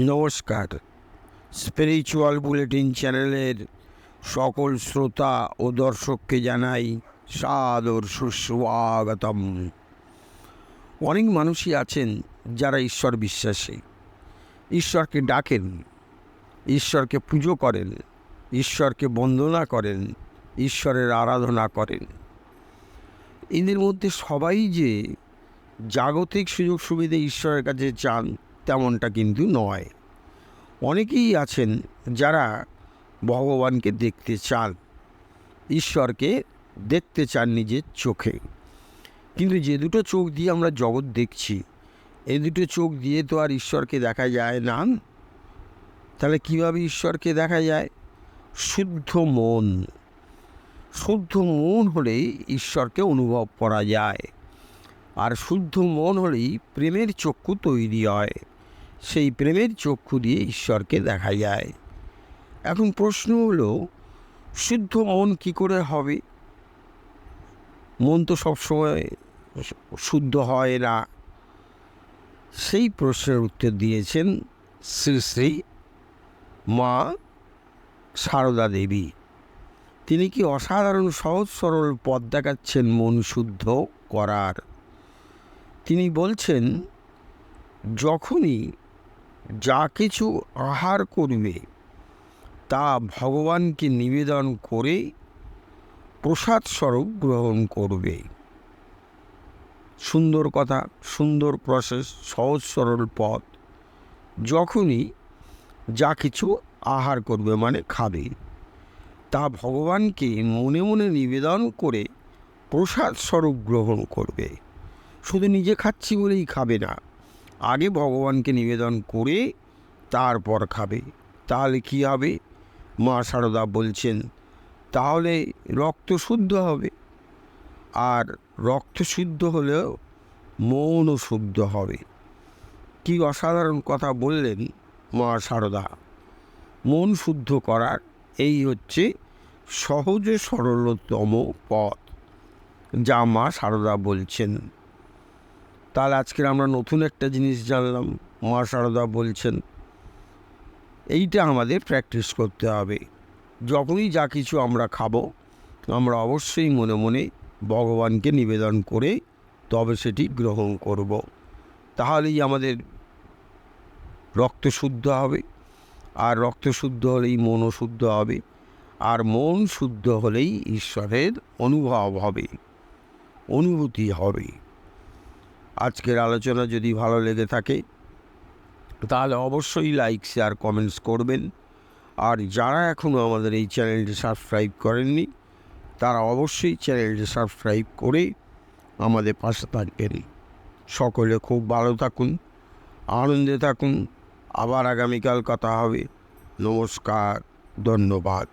নমস্কার। Spiritual bulletin চ্যানেলের সকল শ্রোতা ও দর্শককে জানাই সাদর সুস্বাগতম। অনেক মানুষই আছেন যারা ঈশ্বর বিশ্বাসী। ঈশ্বরকে ডাকেন, ঈশ্বরকে পুজো করেন, ঈশ্বরকে বন্দনা করেন, ঈশ্বরের আরাধনা করেন। এদের মধ্যে সবাই যে জাগতিক সুযোগ সুবিধা ঈশ্বরের কাছে চান তেমনটা কিন্তু নয়। অনেকেই আছেন যারা ভগবানকে দেখতে চান, ঈশ্বরকে দেখতে চান নিজের চোখে। কিন্তু যে দুটো চোখ দিয়ে আমরা জগৎ দেখছি এই দুটো চোখ দিয়ে তো আর ঈশ্বরকে দেখা যায় না। তাহলে কীভাবে ঈশ্বরকে দেখা যায়? শুদ্ধ মন। শুদ্ধ মন হলেই ঈশ্বরকে অনুভব করা যায়। আর শুদ্ধ মন হলেই প্রেমের চক্ষু তৈরি হয়। সেই প্রেমের চক্ষু দিয়ে ঈশ্বরকে দেখা যায়। এখন প্রশ্ন হলো, শুদ্ধ মন কি করে হবে? মন তো সবসময় শুদ্ধ হয় না। সেই প্রশ্নের উত্তর দিয়েছেন শ্রী শ্রী মা সারদা দেবী। তিনি কি অসাধারণ, সহজ, সরল পথ দেখাচ্ছেন মন শুদ্ধ করার? তিনি বলছেন, যখনই যা কিছু আহার করবে, তা ভগবানকে নিবেদন করে প্রসাদ স্বরূপ গ্রহণ করবে। সুন্দর কথা, সুন্দর প্রসেস সহজ, সরল পথ। যখনই যা কিছু আহার করবে মানে খাবে, তা ভগবানকে মনে মনে নিবেদন করে প্রসাদ স্বরূপ গ্রহণ করবে। শুধু নিজে খাচ্ছি বলেই খাবে না আগে ভগবানকে নিবেদন করে তারপর খাবে। তাহলে কী হবে? মা সারদা বলছেন, তাহলে রক্ত শুদ্ধ হবে। আর রক্ত শুদ্ধ হলেও মনও শুদ্ধ হবে। কি অসাধারণ কথা বললেন মা সারদা। মন শুদ্ধ করার এই হচ্ছে সহজে সরলতম পথ, যা মা সারদা বলছেন। তাহলে আজকের আমরা নতুন একটা জিনিস জানলাম। মা সারদা বলছেন, এইটা আমাদের প্র্যাকটিস করতে হবে। যখনই যা কিছু আমরা খাব, আমরা অবশ্যই মনে মনে ভগবানকে নিবেদন করে তবে সেটি গ্রহণ করব। তাহলেই আমাদের রক্ত শুদ্ধ হবে। আর রক্ত শুদ্ধ হলেই মনও শুদ্ধ হবে। আর মন শুদ্ধ হলেই ঈশ্বরের অনুভব হবে। অনুভূতি হবে। আজকের আলোচনা যদি ভালো লেগে থাকে, তাহলে অবশ্যই লাইক শেয়ার কমেন্টস করবেন। আর যারা এখনও আমাদের এই চ্যানেলটি সাবস্ক্রাইব করেননি, তারা অবশ্যই চ্যানেলটি সাবস্ক্রাইব করে আমাদের পাশে থাকবেন। সকলে খুব ভালো থাকুন, আনন্দে থাকুন। আবার আগামীকাল কথা হবে। নমস্কার, ধন্যবাদ।